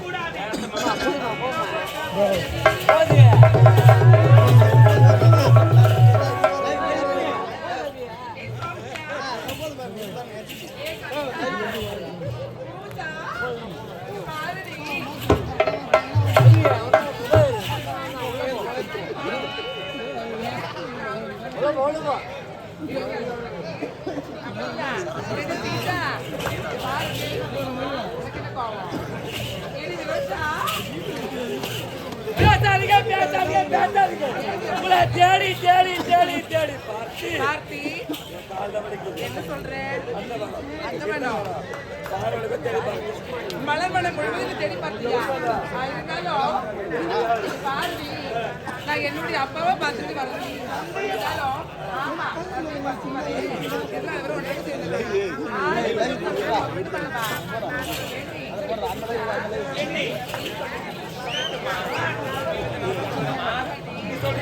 கூடாது பேசாதீங்க பேசாதீங்க பேசாதீங்க உங்களை தேடி தேடி தேடி தேடி பார்த்து. என்ன சொல்ற? அந்த வேணும் மலர் முழுவதும் தேடி பார்த்தியா? இருந்தாலும் இது நான் என்னுடைய அப்பாவை பார்த்துட்டு வரேன். இருந்தாலும் ஆமா. எல்லாம் உடனே சேர்ந்து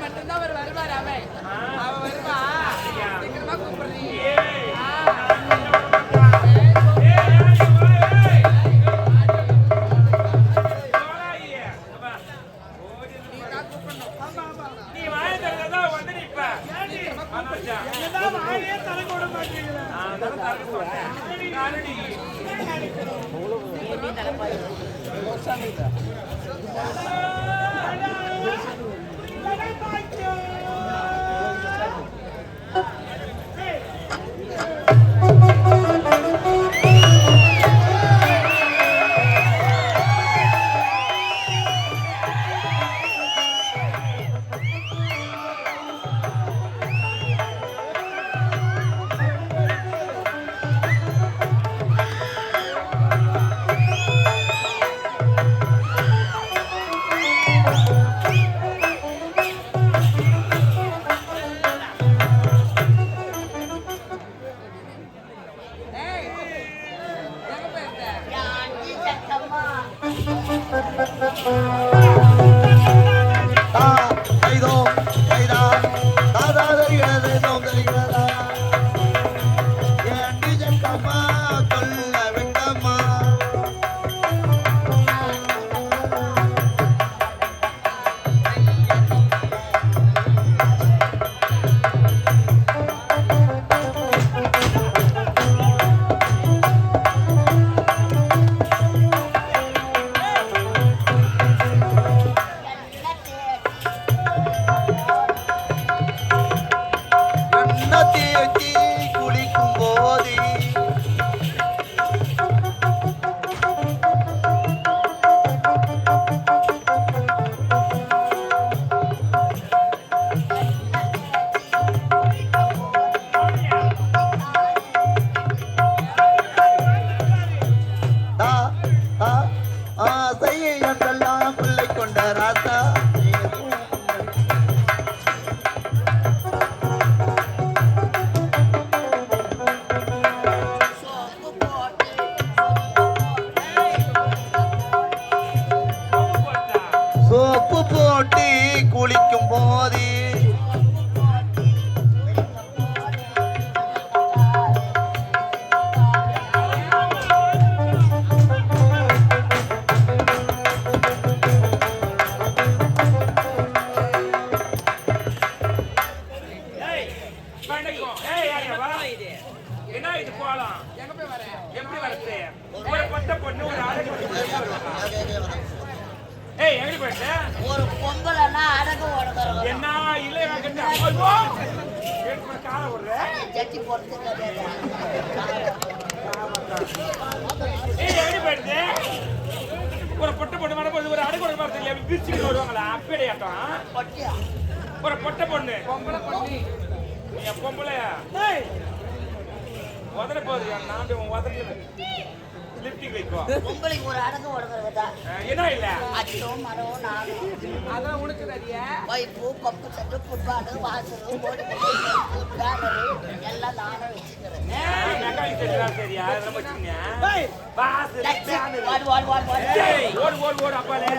மட்டும்தான் அவர் வருவார் அவன். எப்படி வரது ஒரு பொட்ட பொண்ணு ஒரு அழகு. ஏய் எங்க போயிட்ட? ஒரு பொம்பளைன்னா அடகு ஓடுகிறோம் என்ன இல்லை கட்ட ஐயோ எடுத்து கால விடுற ஜட்டி போட்டு கிடையாது. ஏய் எங்க போயிட்டு? ஒரு பொட்ட பொண்ணு வரும்போது ஒரு அழகு ஒரு மாதிரி இல்லை பிரிச்சுட்டு வருவாங்களா அப்படி ஆட்டம் பொட்டியா? ஒரு பொட்ட பொண்ணு. பொம்பளை பொண்ணு. நீ பொம்பளையா? ஏய் உதற போகுது என் நாட்டு உன் வைக்கோ. பொம்பளைக்கு ஒரு ஓடுகிறதா அஹ், என்ன இல்ல? அச்சோ மரம் நானும் அதான் உனக்கு தெரியா? பைப்பு கொப்பு சட்டு புட்பாடு வாசல் எல்லாம் நானும் வச்சுக்கிறேன். சரியா? ஓடு ஓடு ஓடு அப்பாலே.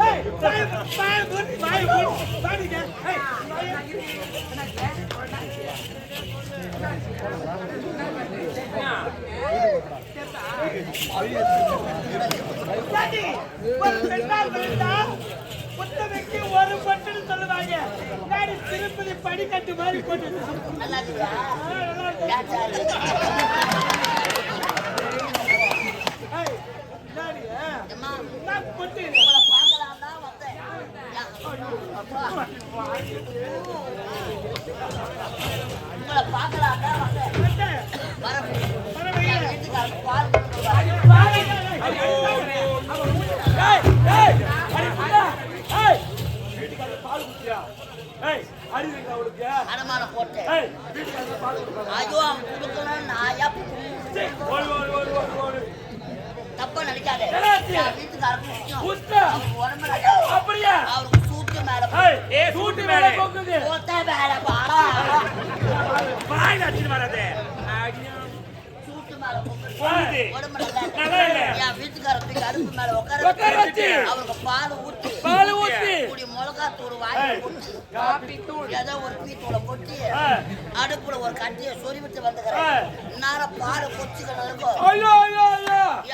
ஏய், இது. வாய், வாய், நான் நான். என்ன? ஒரு பட்டுன்னு சொல்லுவாங்க நாடி திருப்பதி படிக்கட்டு மாதிரி போட்டு நல்லா அப்படியா? சூட்டு மேல சூட்டு மேல பாடா வாயில அடிச்சிட்டு வராதே. மேல. உடம்பு நல்லா இல்ல. என் வீட்டுக்காரருக்கு அடுப்பு மேல உட்கார வச்சு. அவருக்கு பால் ஊத்தி பால் ஊத்தி. இப்படி மிளகா தூள் வாங்கி காப்பி தூள். ஏதோ ஒரு பீத்தூளை கொட்டி ஏய். அடுப்புல ஒரு கட்டியை சொறி விட்டு. வந்துக்கிறேன் நேரம் பால் கொச்சிக்கணும் இருக்கும்.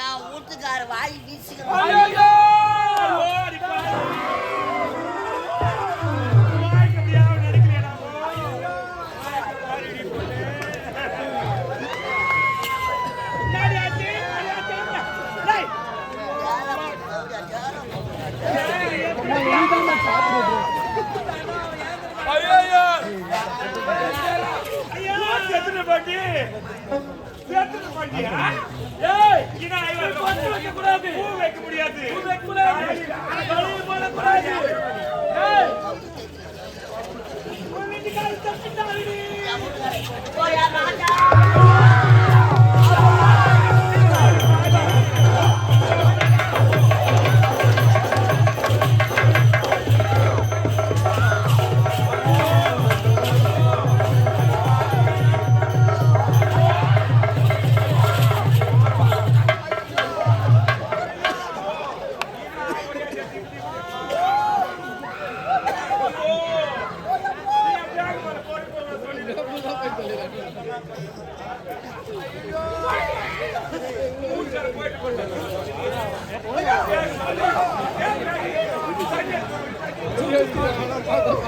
என் வீட்டுக்கார வாய் ஐயோ, வீசிக்கணும் செத்துட்ட பாட்டி. செத்துட்ட பாட்டியா? ஏய், இங்க ஐவர் பொட்டு வைக்கக்கூடாது. பூ வைக்க முடியாது. பூ வைக்கக்கூடாது. வெளிய போடக்கூடாது. ஏய், உன் வீட்டுக்காரர் வீட்டுக்காரன் போயா ராஜா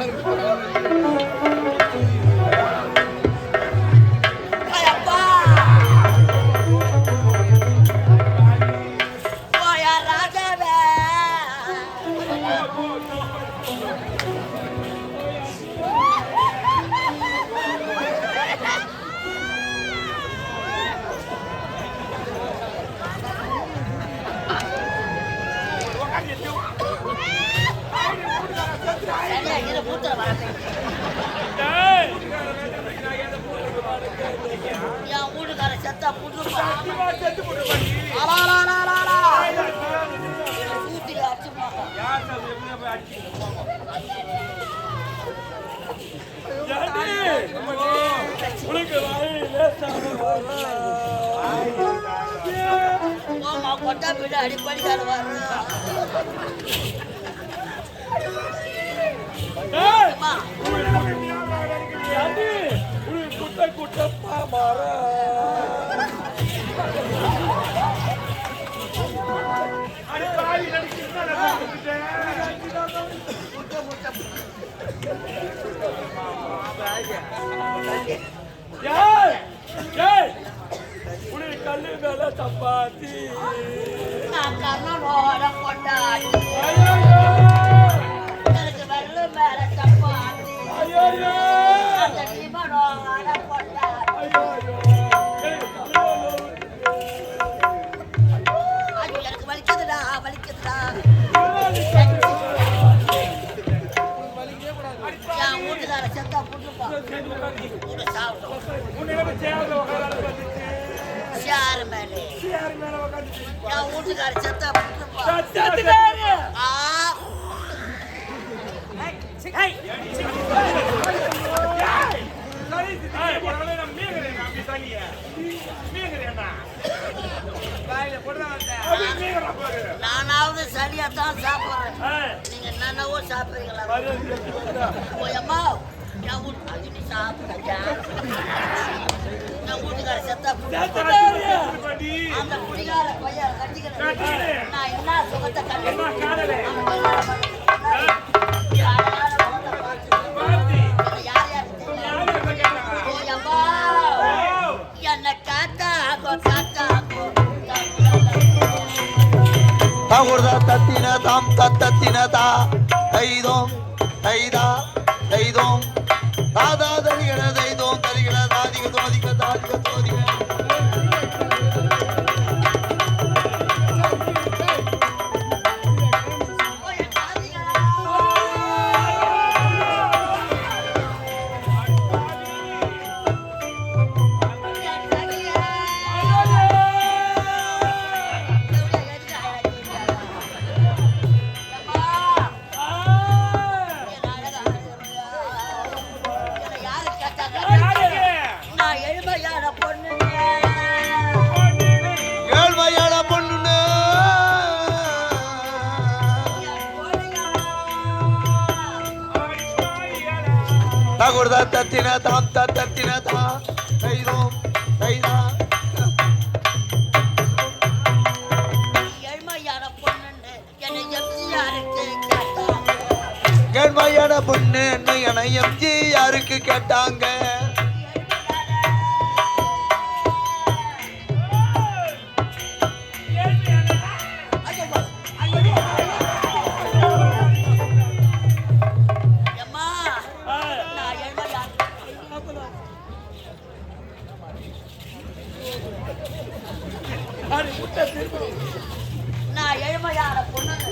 அப்பா உனக்கு வாய் லேசாக வரல. மாமா கொட்டா போயிட்டு அடிப்படிக்கார வர்றேன் குட்ட குட்டப்பா மரம். அடி பாவி, உனக்கு கல்லு மேல தப்பாத்தி நான் கண்ணனோட கொண்டாடி வீட்டுக்கார செத்தா போயம்மா என் வீட்டு சாப்பிட்டா என் வீட்டுக்கார செத்தா அந்த குடிகார பையன் கட்டிக்கிறேன் நான் என்ன சுகத்தை தத்தின தாம் தத்தத்தின தா. தைதோம் தைதா தைதோம். தாதா தரிகட தகுர்த தத்தின தாம் தத்தத்தின தா. தைதோம் தைதா எழுமையான பொண்ணுன்னு என்னை எம்ஜி யாருக்கு கேட்டாங்க? நான் எழுமையான பொண்ணுங்க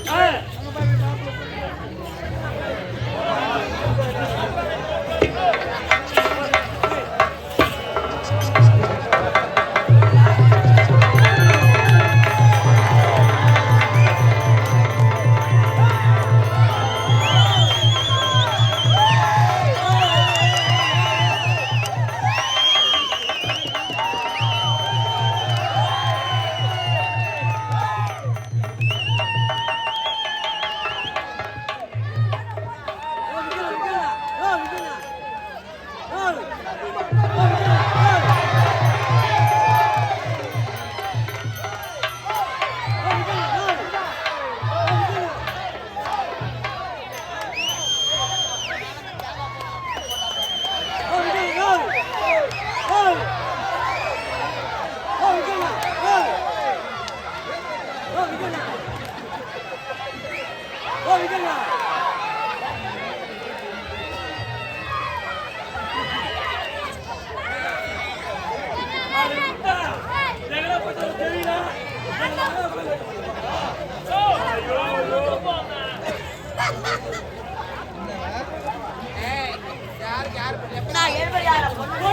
நான் எருமையார பொண்ணு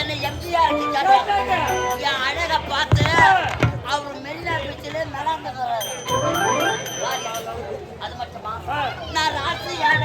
என்னை எம்ஜிஆர் என் அழக பார்த்து அவர் மெரினா பீச்சில நடந்து அது மட்டுமா? நான் ராசியான.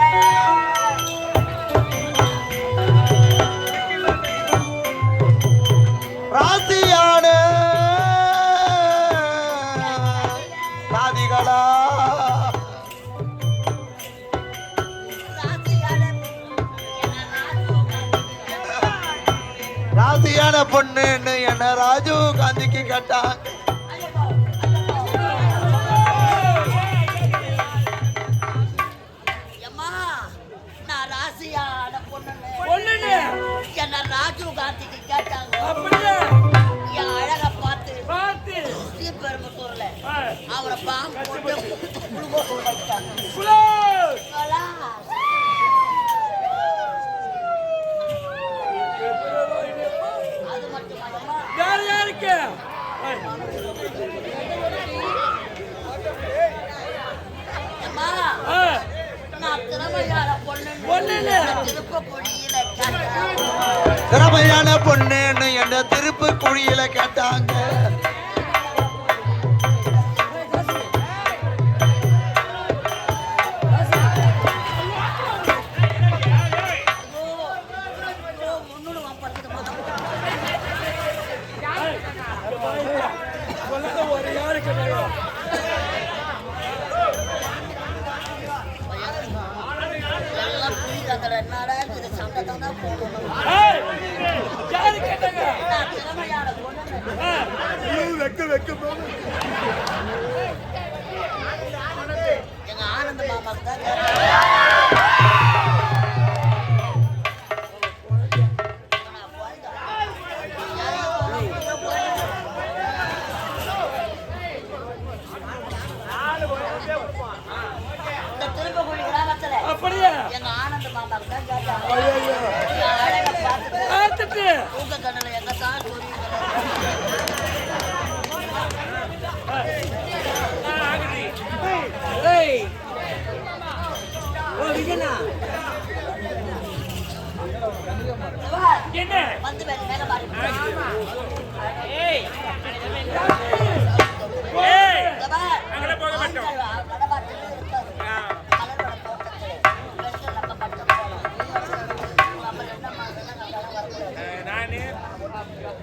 என்ன பொண்ணு என்ன ராஜீவ் காந்திக்கு கேட்டாங்க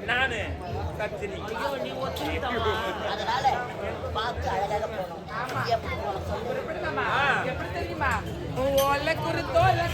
நானு சத்திரி நீ ஒத்துக்கிட்டமா அதனால பார்த்து அழகாக போனோம் எப்படி போனோம் சொல்லு எப்படி தெரியுமா உள்ள குறித்தோ இல்லை